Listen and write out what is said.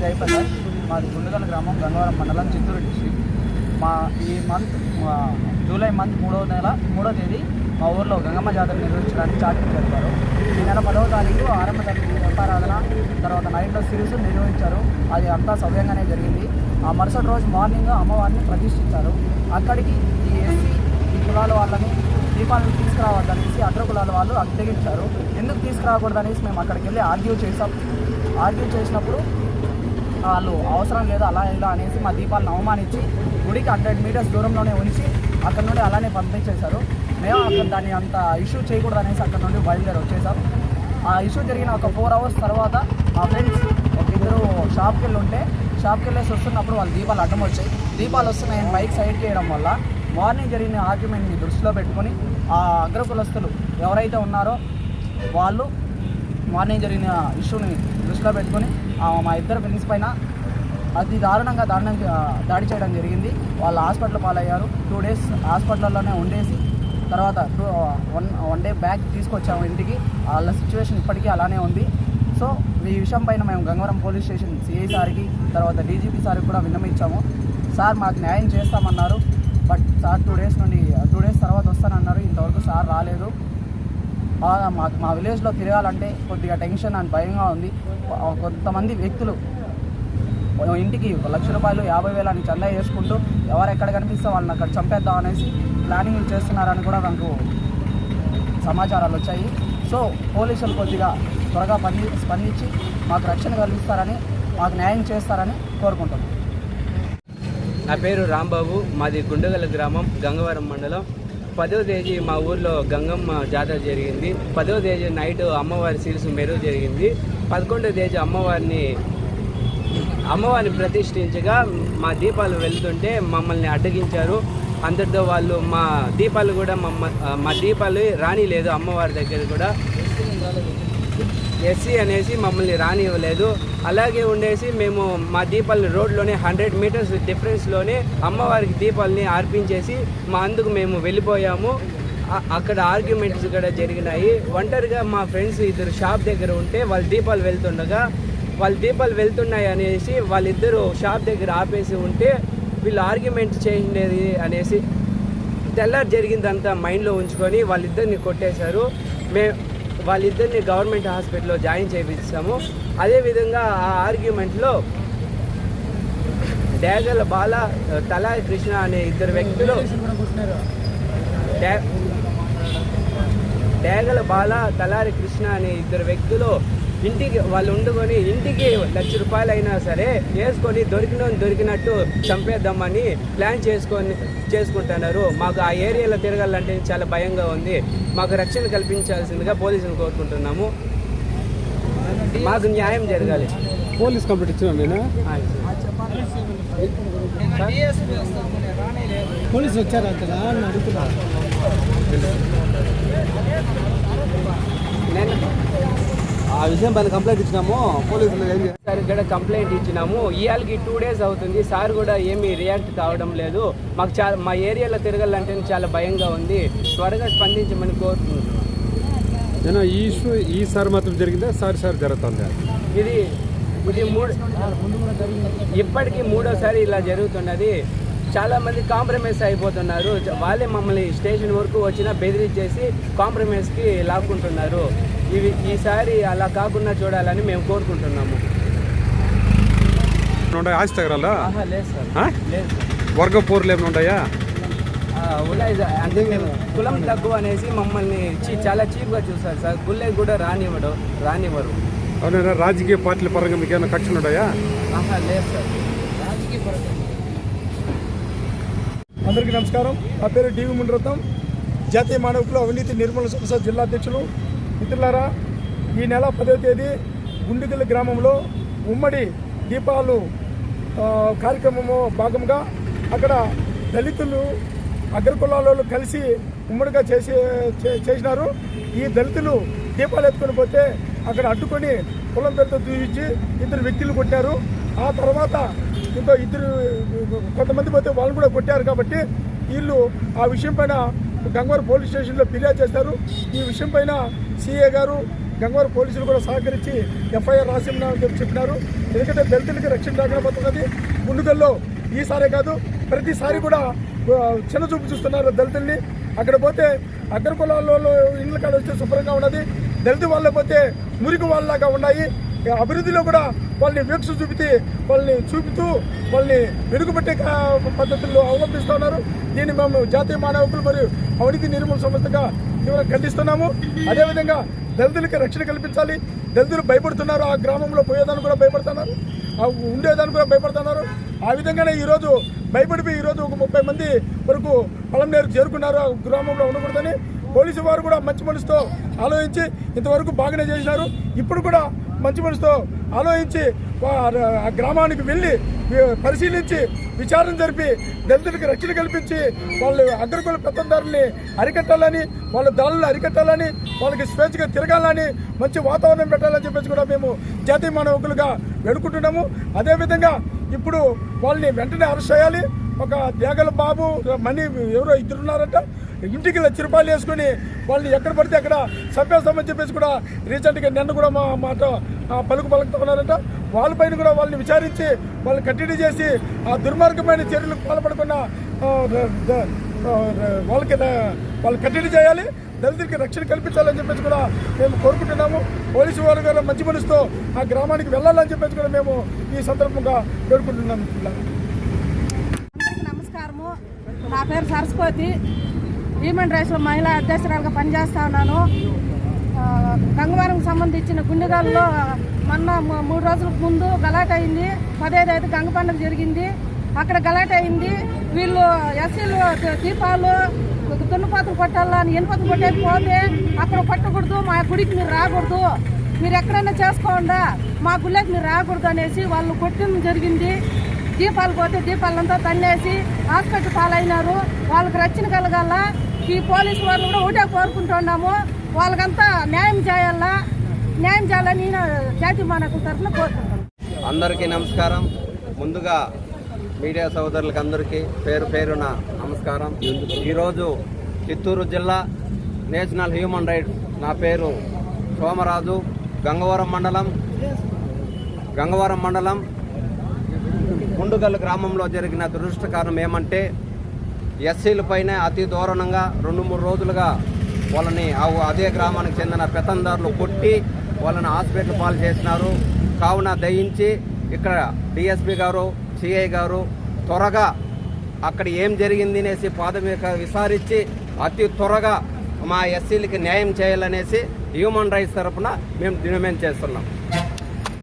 జయప్రకాష్ మాది గుండగల గ్రామం గంగవరం మండలం చిత్తూరు డిస్ట్రిక్ట్. మా ఈ మంత్ జూలై మంత్ మూడవ నెల మూడో తేదీ మా ఊర్లో గంగమ్మ జాతర నిర్వహించడానికి చాటింగ్ జరిపారు. ఈ నెల పదవ తారీఖు ఆరంభ తరగతి దీపారాధన తర్వాత నైట్లో సిరీస్ నిర్వహించారు. అది అంతా సవ్యంగానే జరిగింది. ఆ మరుసటి రోజు మార్నింగ్ అమ్మవారిని ప్రతిష్ఠించారు. అక్కడికి ఈ ఎస్సీ ఈ కులాల వాళ్ళని దీపాలను తీసుకురావద్దనేసి అగ్ర కులాల వాళ్ళు అడ్డగించారు. ఎందుకు తీసుకురాకూడదనేసి మేము అక్కడికి వెళ్ళి ఆర్గ్యూ చేసాం ఆర్గ్యూ చేసినప్పుడు వాళ్ళు అవసరం లేదు అలా ఇలా అనేసి మా దీపాలను అవమానించి గుడికి హండ్రెడ్ మీటర్స్ దూరంలోనే ఉంచి అక్కడ నుండి అలానే పంపించేశారు. మేము అక్కడ దాన్ని అంత ఇష్యూ చేయకూడదు అనేసి అక్కడ నుండి బయలుదేరి వచ్చేసాం. ఆ ఇష్యూ జరిగిన ఒక ఫోర్ అవర్స్ తర్వాత మా ఫ్రెండ్స్ ఒక ఇద్దరు షాప్కి వెళ్ళి ఉంటే షాప్కి వెళ్ళేసి వస్తున్నప్పుడు వాళ్ళు దీపాలు అడ్డం వచ్చాయి. దీపాలు వస్తున్నాయని బైక్ సైడ్ చేయడం వల్ల మార్నింగ్ జరిగిన ఆర్గ్యుమెంట్ని దృష్టిలో పెట్టుకొని ఆ అగ్రకులస్తులు ఎవరైతే ఉన్నారో వాళ్ళు మార్నింగ్ జరిగిన ఇష్యూని దృష్టిలో పెట్టుకొని మా ఇద్దరు ఫ్రెండ్స్ పైన అతి దారుణంగా దారుణం దాడి చేయడం జరిగింది. వాళ్ళు హాస్పిటల్ పాలయ్యారు. టూ డేస్ హాస్పిటల్లోనే ఉండేసి తర్వాత two one one day back తీసుకొచ్చాము ఇంటికి. వాళ్ళ సిచ్యువేషన్ ఇప్పటికీ అలానే ఉంది. సో ఈ విషయం పైన మేము గంగవరం పోలీస్ స్టేషన్ సిఐ సార్కి తర్వాత డీజీపీ సార్కి కూడా విన్నమించాము సార్ మాకు న్యాయం చేస్తామన్నారు. బట్ సార్ టూ డేస్ నుండి టూ డేస్ తర్వాత వస్తానన్నారు. ఇంతవరకు సార్ రాలేదు. మా మాకు మా విలేజ్లో తిరగాలంటే కొద్దిగా టెన్షన్ అండ్ భయంగా ఉంది. కొంతమంది వ్యక్తులు ఇంటికి ఒక లక్ష రూపాయలు యాభై వేలు అని చందా చేసుకుంటూ ఎవరు ఎక్కడ కనిపిస్తే వాళ్ళని అక్కడ చంపేద్దాం అనేసి ప్లానింగ్ చేస్తున్నారని కూడా నాకు సమాచారాలు వచ్చాయి. సో పోలీసులు కొద్దిగా త్వరగా పని స్పందించి మాకు రక్షణ కలిగిస్తారని మాకు న్యాయం చేస్తారని కోరుకుంటున్నాను నా పేరు రాంబాబు. మాది గుండెగల గ్రామం గంగవరం మండలం పదో తేదీ మా ఊర్లో గంగమ్మ జాతర జరిగింది. పదో తేదీ నైట్ అమ్మవారి శిరసు మెరుగు జరిగింది. పదకొండో తేదీ అమ్మవారిని అమ్మవారిని ప్రతిష్ఠించగా మా దీపాలు వెళ్తుంటే మమ్మల్ని అడ్డగించారు. అందరితో వాళ్ళు మా దీపాలు కూడా మమ్మ మా దీపాలు రానిలేదు అమ్మవారి దగ్గర కూడా. ఎస్సీ అనేసి మమ్మల్ని రానివ్వలేదు. అలాగే ఉండేసి మేము మా దీపాలని రోడ్లోనే హండ్రెడ్ మీటర్స్ డిఫరెన్స్లోనే అమ్మవారికి దీపాలని అర్పించేసి మా అందుకు మేము వెళ్ళిపోయాము. అక్కడ ఆర్గ్యుమెంట్స్ కూడా జరిగినాయి. ఒంటరిగా మా ఫ్రెండ్స్ ఇద్దరు షాప్ దగ్గర ఉంటే వాళ్ళు దీపాలు వెళ్తుండగా వాళ్ళ దీపాలు వెళ్తున్నాయి అనేసి వాళ్ళిద్దరూ షాప్ దగ్గర ఆపేసి ఉంటే వీళ్ళు ఆర్గ్యుమెంట్ చేసిండేది అనేసి తెల్లారి జరిగిందంతా మైండ్లో ఉంచుకొని వాళ్ళిద్దరిని కొట్టేశారు. మే వాళ్ళిద్దరిని గవర్నమెంట్ హాస్పిటల్లో జాయిన్ చేయించాము అదేవిధంగా ఆ ఆర్గ్యుమెంట్లో డేగల బాల తలా కృష్ణ అనే ఇద్దరు వ్యక్తులు డేగల బాల తలారి కృష్ణ అనే ఇద్దరు వ్యక్తులు ఇంటికి వాళ్ళు వండుకొని ఇంటికి లక్ష రూపాయలు అయినా సరే వేసుకొని దొరికిన దొరికినట్టు చంపేద్దామని ప్లాన్ చేసుకొని చేసుకుంటున్నారు. మాకు ఆ ఏరియాలో తిరగాలంటే చాలా భయంగా ఉంది. మాకు రక్షణ కల్పించాల్సిందిగా పోలీసులు కోరుకుంటున్నాము. మాకు న్యాయం జరగాలి. పోలీస్ కంప్లైంట్ ఇచ్చినా నేను పోలీసు వచ్చారా అడుగుతున్నా. నేను ఆ విషయం పైన కంప్లైంట్ ఇచ్చినాము పోలీసులు ఏం సార్ ఇక్కడ కంప్లైంట్ ఇచ్చినాము. ఇవాళకి టూ డేస్ అవుతుంది. సార్ కూడా ఏమీ రియాక్ట్ కావడం లేదు. మాకు చాలా మా ఏరియాలో తిరగాలంటే చాలా భయంగా ఉంది. త్వరగా స్పందించమని కోరుకుంటున్నాం నేను ఈ ఇష్యూ ఈసారి మాత్రం జరిగిందా? సారి సారి జరుగుతుంది? ఇది ఇది మూడు ఇప్పటికీ మూడోసారి ఇలా జరుగుతున్నది. చాలా మంది కాంప్రమైజ్ అయిపోతున్నారు. వాళ్ళే మమ్మల్ని స్టేషన్ వరకు వచ్చినా బెదిరించేసి కాంప్రమైజ్కి లాక్కుంటున్నారు. ఇవి ఈసారి అలా కాకుండా చూడాలని మేము కోరుకుంటున్నాము. ఉంటాయి ఆస్తి వర్గ పోర్లు ఏమైనా ఉంటాయా అంటే మేము కులం తక్కువ అనేసి మమ్మల్ని చాలా చీప్గా చూస్తారు సార్. గుళ్ళకి కూడా రానివ్వడు రానివ్వరు. అవునా? రాజకీయ పార్టీల పరంగా మీకు ఏమైనా కక్షలు ఉన్నాయా? ఆహా లేదు సార్. అందరికీ నమస్కారం. నా పేరు డివి ముండ్రతం జాతీయ మానవకులు అవినీతి నిర్మూలన సంస్థ జిల్లా అధ్యక్షులు. మిత్రులారా ఈ నెల పదవ తేదీ గుండిగల్ గ్రామంలో ఉమ్మడి దీపాలు కార్యక్రమము భాగంగా అక్కడ దళితులు అగ్రకులాలలో కలిసి ఉమ్మడిగా చేసి చే- చేసినారు. ఈ దళితులు దీపాలు ఎత్తుకొని పోతే అక్కడ అడ్డుకొని కులం పేరుతో దూయించి ఇద్దరు వ్యక్తులు కొట్టారు. ఆ తర్వాత ఇంకో ఇద్దరు కొంతమంది పోతే వాళ్ళు కూడా కొట్టారు కాబట్టి వీళ్ళు ఆ విషయం పైన గంగవరం పోలీస్ స్టేషన్లో ఫిర్యాదు చేస్తారు ఈ విషయం పైన సీఏ గారు గంగవరం పోలీసులు కూడా సహకరించి ఎఫ్ఐఆర్ రాసిమని చెప్పి చెప్పినారు. ఎందుకంటే దళితులకి రక్షణ రాకపోతున్నది ముందుగల్లో ఈసారే కాదు ప్రతిసారి కూడా చిన్న చూపు చూస్తున్నారు దళితుల్ని. అక్కడ పోతే అగ్రకులాల్లో ఇళ్ళ కాడ వచ్చి శుభ్రంగా ఉన్నది. దళిత వాళ్ళ పోతే మురికి వాళ్ళలాగా ఉన్నాయి. అభివృద్ధిలో కూడా వాళ్ళని వీక్ష చూపితే వాళ్ళని చూపుతూ వాళ్ళని వెనుకబెట్టే పద్ధతుల్లో అవలంబిస్తూ ఉన్నారు. దీన్ని మేము జాతీయ మానవకులు మరియు అవినీతి నిర్మూల సంస్థగా తీవ్రంగా ఖండిస్తున్నాము. అదేవిధంగా దళితులకి రక్షణ కల్పించాలి. దళితులు భయపడుతున్నారు. ఆ గ్రామంలో పోయేదానికి కూడా భయపడుతున్నారు. ఉండేదాన్ని ఉండేదానికి కూడా భయపడుతున్నారు. ఆ విధంగానే ఈరోజు భయపడిపోయి ఈరోజు ఒక ముప్పై మంది వరకు పొలం నేరు చేరుకున్నారు. ఆ గ్రామంలో ఉండకూడదని పోలీసు వారు కూడా మంచి మనసుతో ఆలోచించి ఇంతవరకు బాగానే చేసినారు ఇప్పుడు కూడా మంచి మనసుతో ఆలోచించి ఆ గ్రామానికి వెళ్ళి పరిశీలించి విచారణ జరిపి దళితులకు రక్షణ కల్పించి వాళ్ళు అగ్రకుల పెత్తందారుల్ని అరికట్టాలని వాళ్ళ దాడులను అరికట్టాలని వాళ్ళకి స్వేచ్ఛగా తిరగాలని మంచి వాతావరణం పెట్టాలని చెప్పేసి కూడా మేము జాతీయ మానవకులుగా వేడుకుంటున్నాము. అదేవిధంగా ఇప్పుడు వాళ్ళని వెంటనే అరెస్ట్ చేయాలి. ఒక దేగల బాబు మనీ ఎవరో ఇద్దరు ఉన్నారంట ఇంటికి లక్ష రూపాయలు వేసుకుని వాళ్ళని ఎక్కడ పడితే అక్కడ చంపేస్తామని చెప్పేసి కూడా రీసెంట్గా నిన్న కూడా మా మాట పలుకు పలుకుతూ ఉన్నారంట. వాళ్ళపైన కూడా వాళ్ళని విచారించి వాళ్ళని కట్టడి చేసి ఆ దుర్మార్గమైన చర్యలకు పాల్పడకుండా వాళ్ళకి వాళ్ళు కట్టడి చేయాలి దళితులకి రక్షణ కల్పించాలని చెప్పేసి కూడా మేము కోరుకుంటున్నాము. పోలీసు వారు కూడా మంచి మనసుతో ఆ గ్రామానికి వెళ్ళాలని చెప్పేసి కూడా మేము ఈ సందర్భంగా కోరుకుంటున్నాము. నమస్కారము. నా పేరు సరస్వతి. హ్యూమన్ రైట్స్లో మహిళా అధ్యక్షురాలుగా పనిచేస్తా ఉన్నాను. గంగవరంకి సంబంధించిన గుండెగాల్లో మొన్న మూడు రోజుల ముందు గలాట్ అయింది. పదహైదు ఐదు గంగ పండుగ జరిగింది. అక్కడ గలాట్ అయింది. వీళ్ళు ఎస్సీలు దీపాలు దున్నపోతులు కొట్టాలా అని ఎనుపతులు కొట్టేది పోతే అక్కడ కొట్టకూడదు మా గుడికి మీరు రాకూడదు. మీరు ఎక్కడైనా చేసుకోండా మా గుళ్ళకి మీరు రాకూడదు అనేసి వాళ్ళు కొట్టడం జరిగింది. దీపాలు పోతే దీపాలంతా తన్నేసి హాస్పిటల్ పాలైనారు. వాళ్ళకి రక్షణ కలగాల ఈ పోలీసు వాళ్ళు కూడా ఒకటే కోరుకుంటున్నాము. వాళ్ళకంతా న్యాయం చేయాలా? న్యాయం చేయాలని జాతి మానకు తరఫున కోరుకుంటున్నాను అందరికీ నమస్కారం. ముందుగా మీడియా సోదరులకు అందరికీ పేరు పేరున నమస్కారం. ఈరోజు చిత్తూరు జిల్లా నేషనల్ హ్యూమన్ రైట్స్ నా పేరు సోమరాజు. గంగవరం మండలం గంగవరం మండలం ముండుగల్ గ్రామంలో జరిగిన దురదృష్టకారం ఏమంటే ఎస్సీలపైనే అతి దారుణంగా రెండు మూడు రోజులుగా వాళ్ళని ఆ- అదే గ్రామానికి చెందిన పెతందారులు కొట్టి వాళ్ళని హాస్పిటల్ పాలు చేసినారు. కావున దయించి ఇక్కడ డిఎస్పి గారు సిఐ గారు త్వరగా అక్కడ ఏం జరిగింది అనేసి ప్రాథమిక విచారించి అతి త్వరగా మా ఎస్సీలకి న్యాయం చేయాలనేసి హ్యూమన్ రైట్స్ తరఫున మేము డిమాండ్ చేస్తున్నాం.